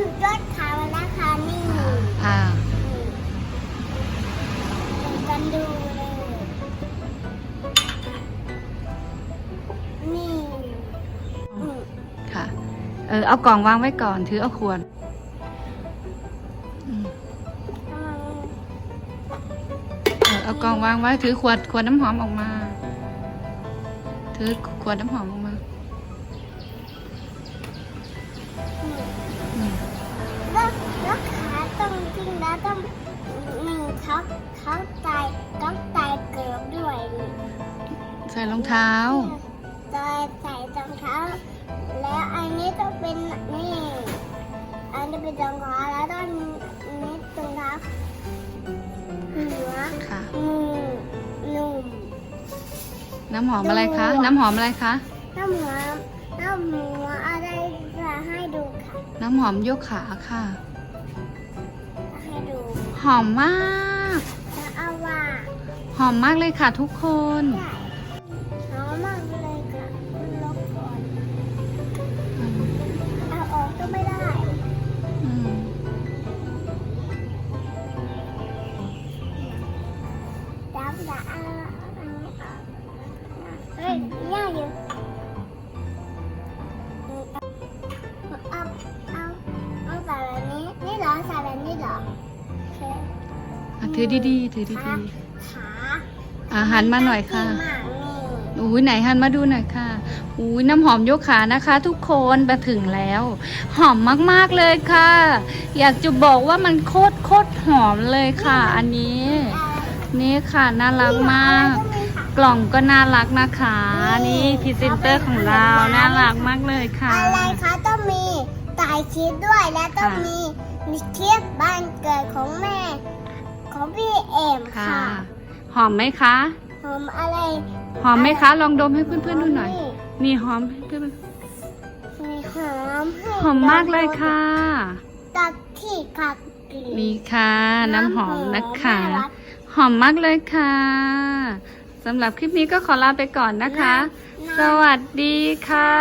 หนูยอดขาวนะคะนี่อ่ากันดูเลยนี่ค่ะ เออเอากล่องวางไว้ก่อนถือเอาขวดเออเอากล่องวางไว้ถือขวดขวดน้ำหอมออกมา ถือขวดน้ำหอมออกมา ต้องจริงแล้วต้องหนึ่งเขาเขาตายต้องตายเกิดด้วยนี่ใส่รองเท้า ตายใส่รองเท้า แล้วอันนี้ต้องเป็นนี่ อันนี้เป็นรองเท้าแล้วต้องนี้รองเท้าหัวค่ะมือหนุ่มน้ำหอมอะไรคะ น้ำหอมอะไรคะ น้ำหัวน้ำหัวอะไรจะให้ดูค่ะ น้ำหอมโยกขาค่ะให้ดู หอมมากแล้วเอาว่าหอมมากเลยค่ะทุกคนใช่หอมมากเลยค่ะคุณลบก่อนอืมเอาออกก็ไม่ได้อืมดับละเอาอันนี้ออกเฮ้ยย่าอยู่ อะถือดีๆถือดีขาๆอะหันมาหน่อยค่ะน่ากินมากนี่อุ้ยไหนหันมาดูหน่อยค่ะอุ้ยน้ำหอมยกขานะคะ ทุกคนมาถึงแล้ว หอมมากๆเลยค่ะ อยากจะบอกว่ามันโคตรโคตรหอมเลยค่ะ อันนี้ นี่ค่ะน่ารักมาก กล่องก็น่ารักนะคะ นี่พรีเซนเตอร์ของเราน่ารักมากเลยค่ะ อะไรคะต้องมีสายชีสด้วยและต้องค่ะมีมีเทียบบ้านเกิดของแม่ หอมไหมคะ หอมอะไรหอมไหมคะ ลองดมให้เพื่อนๆดูหน่อย นี่หอมให้เพื่อนมีหอมให้ๆหอมมากเลยค่ะ ตักที่ขัดกลิ่นนี่ค่ะ น้ำหอมนะคะน่ารัก หอมมากเลยค่ะสำหรับคลิปนี้ก็ขอลาไปก่อนนะคะน่าสวัสดีค่ะ